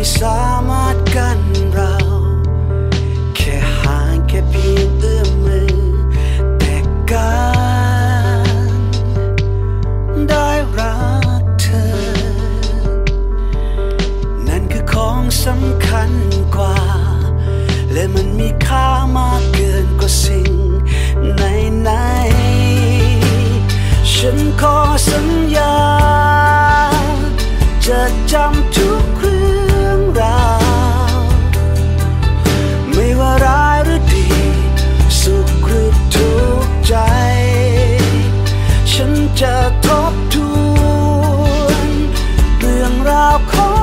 ไม่สามารถกันเรา แค่ห่างแค่เพียงเอื้อมมือ แต่การได้รักเธอ นั่นคือของสำคัญกว่า และมันมีค่ามากเกินกว่าสิ่งไหนไหนๆฉันขอสัญญา จะจำทุกเรื่อง ราว ไม่ว่าร้ายหรือดี สุขหรือทุกข์ใจ ฉันจะทบทวนเรื่องราวของ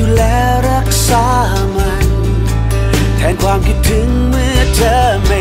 ดูแลรักษามัน แทนความคิดถึงเมื่อเธอไม่